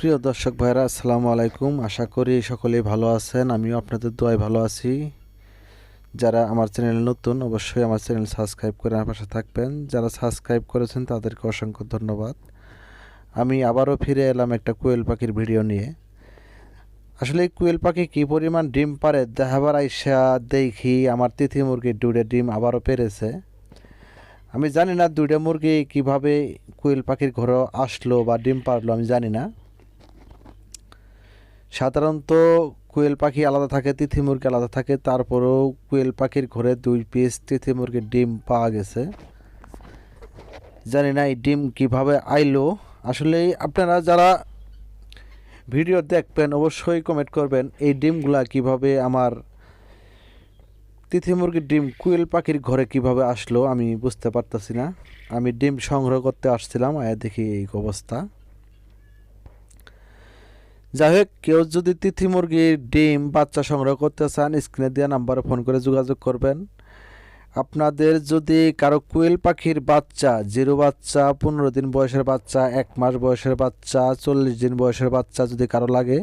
প্রিয় দর্শক ভাইরা আসসালামু আলাইকুম। আশা করি সকলেই ভালো আছেন। আমিও আপনাদের দোয়ায় ভালো আছি। যারা আমার চ্যানেল নতুন, অবশ্যই আমার চ্যানেল সাবস্ক্রাইব করে আমার পাশে থাকবেন। যারা সাবস্ক্রাইব করেছেন, তাদেরকে অসংখ্য ধন্যবাদ। আমি আবারও ফিরে এলাম একটা কোয়েল পাখির ভিডিও নিয়ে। আসলে কোয়েল পাখি কী পরিমাণ ডিম পারে, দেখাবার আইসা দেখি আমার তিথি মুরগির দুটো ডিম আবারও পেরেছে। আমি জানি না দুইটা মুরগি কীভাবে কোয়েল পাখির ঘরে আসলো বা ডিম পারল, আমি জানি না। সাধারণত কোয়েল পাখি আলাদা থাকে, তিথি মুরগি আলাদা থাকে। তারপরেও কোয়েল পাখির ঘরে দুই পিস তিথি মুরগির ডিম পাওয়া গেছে। জানি না এই ডিম কীভাবে আইলো। আসলে আপনারা যারা ভিডিও দেখবেন, অবশ্যই কমেন্ট করবেন এই ডিমগুলা কীভাবে আমার তিথি মুরগির ডিম কুয়েল পাখির ঘরে কীভাবে আসলো, আমি বুঝতে পারতাছি না। আমি ডিম সংগ্রহ করতে আসছিলাম, আয়া দেখি এই অবস্থা। যাই হোক কেউ যদি তিথি মুরগির ডিম, বাচ্চা সংগ্রহ করতে চান, স্ক্রিনে দেওয়া নাম্বারে ফোন করে যোগাযোগ করবেন। আপনাদের যদি কারও কুয়েল পাখির বাচ্চা, জিরো বাচ্চা, পনেরো দিন বয়সের বাচ্চা, এক মাস বয়সের বাচ্চা, চল্লিশ দিন বয়সের বাচ্চা যদি কারও লাগে,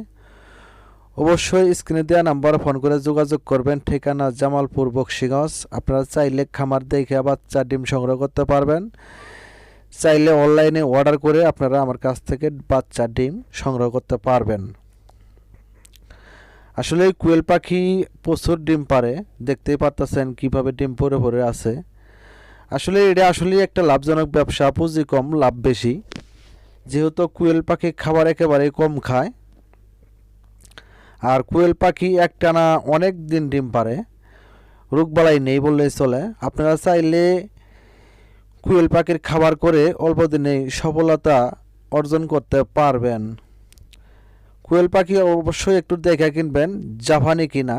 অবশ্যই স্ক্রিনে দেওয়া নাম্বারে ফোন করে যোগাযোগ করবেন। ঠিকানা জামালপুর, বক্সিগঞ্জ। আপনারা চাইলে খামার দেখে বাচ্চা, ডিম সংগ্রহ করতে পারবেন। চাইলে অনলাইনে অর্ডার করে আপনারা আমার কাছ থেকে বাচ্চা ডিম সংগ্রহ করতে পারবেন। আসলে কুয়েল পাখি প্রচুর ডিম পারে দেখতেই পারতেছেন কীভাবে ডিম পরে পরে আছে। আসলে এটা আসলে একটা লাভজনক ব্যবসা পুঁজি কম লাভ বেশি। যেহেতু কুয়েল পাখি খাবার একেবারে কম খায়। আর কুয়েল পাখি একটানা অনেক দিন ডিম পারে রোগবালাই নেই বললেই চলে। আপনারা চাইলে কোয়েল পাখির খাবার করে অল্প দিনেই সফলতা অর্জন করতে পারবেন। কুয়েল পাখি অবশ্যই একটু দেখে কিনবেন, জাপানি কিনা।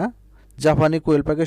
জাপানি কুয়েল পাখি